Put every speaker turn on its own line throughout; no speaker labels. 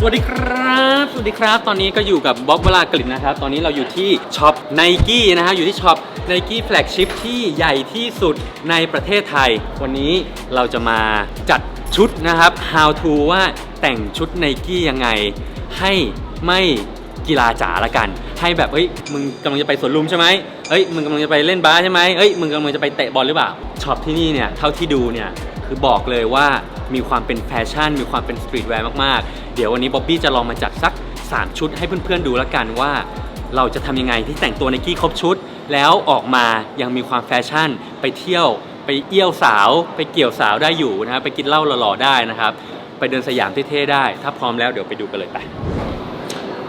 สวัสดีครับ สวัสดีครับ ตอนนี้ก็อยู่กับบ๊อบวลากลินนะครับ ตอนนี้เราอยู่ที่ช็อปไนกี้นะฮะ อยู่ที่ช็อปไนกี้แฟลกชิพที่ใหญ่ที่สุดในประเทศไทย วันนี้เราจะมาจัดชุดนะครับ how to ว่าแต่งชุดไนกี้ยังไง ให้ไม่กีฬาจ๋าละกัน ให้แบบเฮ้ย มึงกำลังจะไปสวนลุมใช่ไหมเฮ้ย มึงกำลังจะไปเล่นบาสใช่ไหมเฮ้ย มึงกำลังจะไปเตะบอลหรือเปล่า ช็อปที่นี่เนี่ย เท่าที่ดูเนี่ย คือบอกเลยว่า มีความเป็นแฟชั่น มีความเป็นสตรีทแวร์มากๆ เดี๋ยววันนี้บ๊อบบี้จะลองมาจัดสัก 3 ชุดให้เพื่อนๆดูแล้วกันว่า เราจะทำยังไงที่แต่งตัวในกี้ครบชุด แล้วออกมายังมีความแฟชั่น ไปเที่ยว ไปเอี้ยวสาว ไปเกี่ยวสาวได้อยู่นะครับไปกินเหล้าหล่อๆได้นะครับ ไปเดินสยามเท่ๆได้ ถ้าพร้อมแล้วเดี๋ยวไปดูกันเลยไป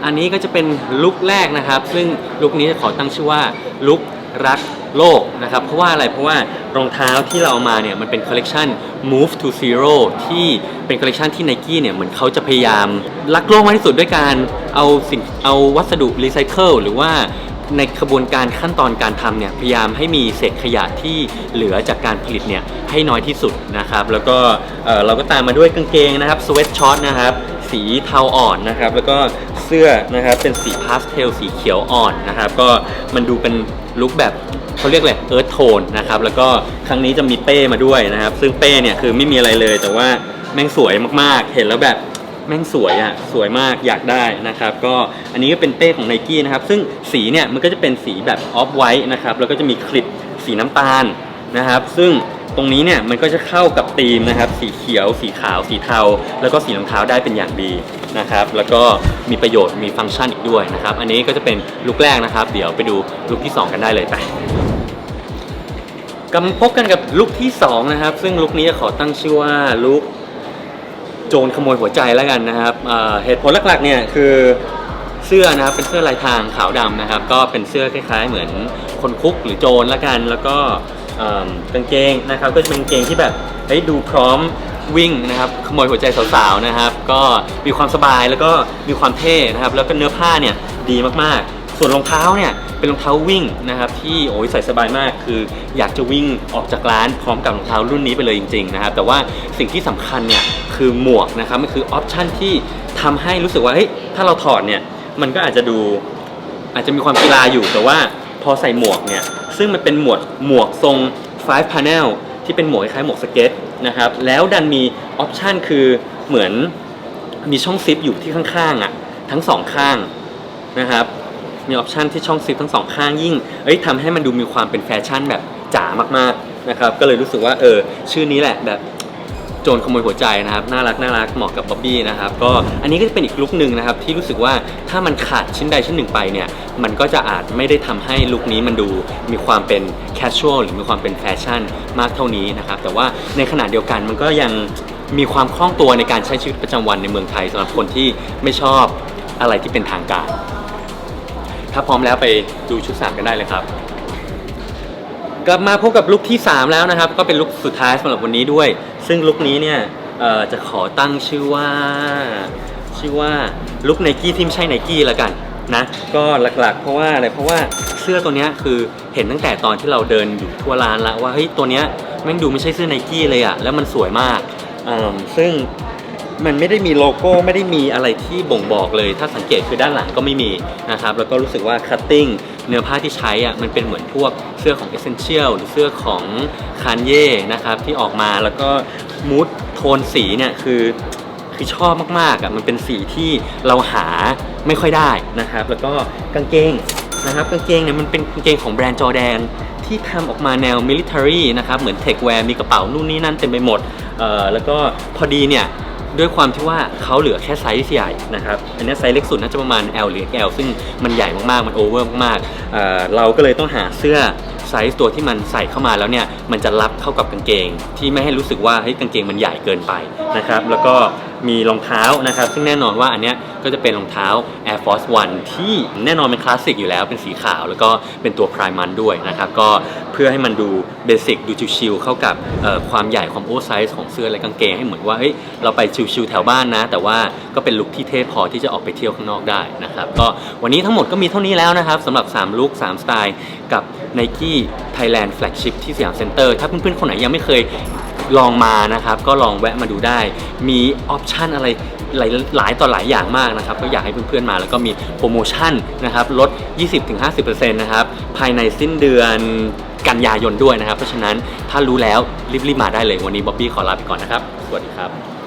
อันนี้ก็จะเป็นลุคแรกนะครับ ซึ่งลุคนี้จะขอตั้งชื่อว่าลุครัก โลกนะครับเพราะว่าอะไรเพราะว่ารองเท้าที่เราเอามาเนี่ยมันเป็นคอลเลกชัน Move to Zero ที่เป็นคอลเลกชันที่ n นกี้เนี่ยเหมือนเขาจะพยายามรักโลกมากที่สุดด้วยการเอาสิ่งเอาวัสดุรีไซเคิลหรือว่าในกระบวนการขั้นตอนการทำเนี่ยพยายามให้มีเศษขยะที่เหลือจากการผลิตเนี่ยให้น้อยที่สุดนะครับแล้วก็เอ่อเราก็ตามมาด้วยกางเกงนะครับสเวตช็อตนะครับ สีเทาอ่อนนะครับ แล้วก็เสื้อนะครับเป็นสีพาสเทลสีเขียวอ่อนนะครับ ก็มันดูเป็นลุคแบบเขาเรียกอะไรเอิร์ธโทนนะครับ แล้วก็ครั้งนี้จะมีเป้มาด้วยนะครับ ซึ่งเป้เนี่ยคือไม่มีอะไรเลย แต่ว่าแม่งสวยมากๆ เห็นแล้วแบบแม่งสวยอะสวยมากอยากได้นะครับ ก็อันนี้ก็เป็นเป้ของไนกี้นะครับ ซึ่งสีเนี่ยมันก็จะเป็นสีแบบออฟไวท์นะครับ แล้วก็จะมีคลิปสีน้ำตาลนะครับ ซึ่ง ตรงนี้เนี่ยมันก็จะเข้ากับธีมนะครับ สีเขียว สีขาว สีเทา แล้วก็สีรองเท้าได้เป็นอย่างดีนะครับ แล้วก็มีประโยชน์มีฟังก์ชันอีกด้วยนะครับ อันนี้ก็จะเป็นลุคแรกนะครับ เดี๋ยวไปดูลุคที่ 2 กันได้เลยไปกำลังพบกันกับลุคที่ 2 นะครับ ซึ่งลุคนี้จะขอตั้งชื่อว่าลุคโจรขโมยหัวใจแล้วกันนะครับเเหตุผลหลักๆเนี่ยคือเสื้อนะครับเป็นเสื้อลายทางขาวดำนะครับ ก็เป็นเสื้อคล้ายๆ เหมือนคนคุกหรือโจรละกัน แล้วก็ เอิ่มกางเกงนะครับ ก็จะเป็นกางเกงที่แบบเฮ้ยดูพร้อมวิ่งนะครับขโมยหัวใจสาวๆนะครับ ก็มีความสบายแล้วก็มีความเท่นะครับ แล้วก็เนื้อผ้าเนี่ยดีมากๆ ส่วนรองเท้าเนี่ยเป็นรองเท้าวิ่งนะครับที่โอ้ยใส่สบายมาก คืออยากจะวิ่งออกจากร้านพร้อมกับรองเท้ารุ่นนี้ไปเลยจริงๆนะครับแต่ว่าสิ่งที่สำคัญเนี่ยคือหมวกนะครับมันคือออปชันที่ทำให้รู้สึกว่าเฮ้ยถ้าเราถอดเนี่ยมันก็อาจจะดูอาจจะมีความกีฬาอยู่แต่ว่า พอใส่หมวกเนี่ย ซึ่งมันเป็นหมวดหมวกทรง 5 panel ที่เป็นหมวกคล้ายหมวกสเก็ตนะครับ แล้วดันมีออปชันคือเหมือนมีช่องซิปอยู่ที่ข้างๆอะทั้งสองข้างนะครับ มีออปชันที่ช่องซิปทั้งสองข้างยิ่ง เอ้ยทำให้มันดูมีความเป็นแฟชั่นแบบจ๋ามากๆนะครับ ก็เลยรู้สึกว่าเออชื่อนี้แหละแบบ โจรขโมยหัวใจนะครับน่ารักน่ารักเหมาะกับบ๊อบบี้นะครับก็อันนี้ก็จะเป็นอีกลุคหนึ่งนะครับที่รู้สึกว่าถ้ามันขาดชิ้นใดชิ้นหนึ่งไปเนี่ยมันก็จะอาจไม่ได้ทำให้ลุคนี้มันดูมีความเป็นแคชชวลหรือมีความเป็นแฟชั่นมากเท่านี้นะครับแต่ว่าในขณะเดียวกันมันก็ยังมีความคล่องตัวในการใช้ชีวิตประจำวันในเมืองไทยสำหรับคนที่ไม่ชอบอะไรที่เป็นทางการ ถ้าพร้อมแล้วไปดูชุดสามกันได้เลยครับกลับมาพบกับลุคที่ 3 แล้วนะครับ ก็เป็นลุคสุดท้ายสำหรับวันนี้ด้วย ซึ่งลุคนี้เนี่ยเอ่อจะขอตั้งชื่อว่า ชื่อว่าลุคไนกี้ที่ไม่ใช่ไนกี้ละกันนะก็หลักๆ เพราะว่าอะไรเพราะว่าเสื้อตัวเนี้ยคือเห็นตั้งแต่ตอนที่เราเดินอยู่ทั่วร้านแล้วว่าเฮ้ยตัวเนี้ยแม่งดูไม่ใช่เสื้อไนกี้เลยอะแล้วมันสวยมากเอิ่มซึ่ง มันไม่ได้มีโลโก้ไม่ได้มีอะไรที่บ่งบอกเลย ถ้าสังเกตคือด้านหลังก็ไม่มีนะครับแล้วก็รู้สึกว่าคัตติ้งเนื้อผ้าที่ใช้อะมันเป็นเหมือนพวกเสื้อของ Essential หรือเสื้อของคานเย่นะครับที่ออกมาแล้วก็มูดโทนสีเนี่ยคือคือชอบมากๆอะมันเป็นสีที่เราหาไม่ค่อยได้นะครับ แล้วก็กางเกงนะครับกางเกงเนี่ยมันเป็นกางเกงของแบรนด์จอแดนที่ทำออกมาแนวมิลิ t a r y นะครับเหมือนเทคแวร์มีกระเป๋านู่นนี่นั่นเต็มไปหมดเอ่อแล้วก็พอดีเนี่ย ด้วยความที่ว่าเขาเหลือแค่ไซส์ใหญ่นะครับ อันนี้ไซส์เล็กสุดน่าจะประมาณ L หรือ XL ซึ่งมันใหญ่มากๆ มันโอเวอร์มากๆเเราก็เลยต้องหาเสื้อ ไซส์ตัวที่มันใส่เข้ามาแล้วเนี่ยมันจะรับเข้ากับกางเกง ที่ไม่ให้รู้สึกว่าเฮ้ยกางเกงมันใหญ่เกินไปนะครับแล้วก็มีรองเท้านะครับ ซึ่งแน่นอนว่าอันเนี้ยก็จะเป็นรองเท้า Air Force One ที่แน่นอนเป็นคลาสสิกอยู่แล้วเป็นสีขาว แล้วก็เป็นตัวพรายมันด้วยนะครับ ก็เพื่อให้มันดูเบสิกดูชิวๆเข้ากับความใหญ่ความโอเวอร์ไซส์ของเสื้อและกางเกงให้เหมือนว่าเฮ้ยเราไปชิวๆแถวบ้านนะ แต่ว่าก็เป็นลุคที่เท่พอที่จะออกไปเที่ยวข้างนอกได้นะครับก็วันนี้ทั้งหมดก็มีเท่านี้แล้วนะครับสำหรับ 3 ลุค3สไตล์กับ Nike Thailand Flagship ที่สยามเซ็นเตอร์ถ้าเพื่อนๆ คนไหนยังไม่เคยลองมานะครับ ก็ลองแวะมาดูได้ มีออปชันอะไรหลายหลายต่อหลายอย่างมากนะครับ ก็อยากให้เพื่อนๆมาแล้วก็มีโปรโมชั่นนะครับลด 20-50%นะครับ ภายในสิ้นเดือนกันยายนด้วยนะครับ เพราะฉะนั้นถ้ารู้แล้วรีบๆมาได้เลยวันนี้บ๊อบบี้ขอลาไปก่อนนะครับ สวัสดีครับ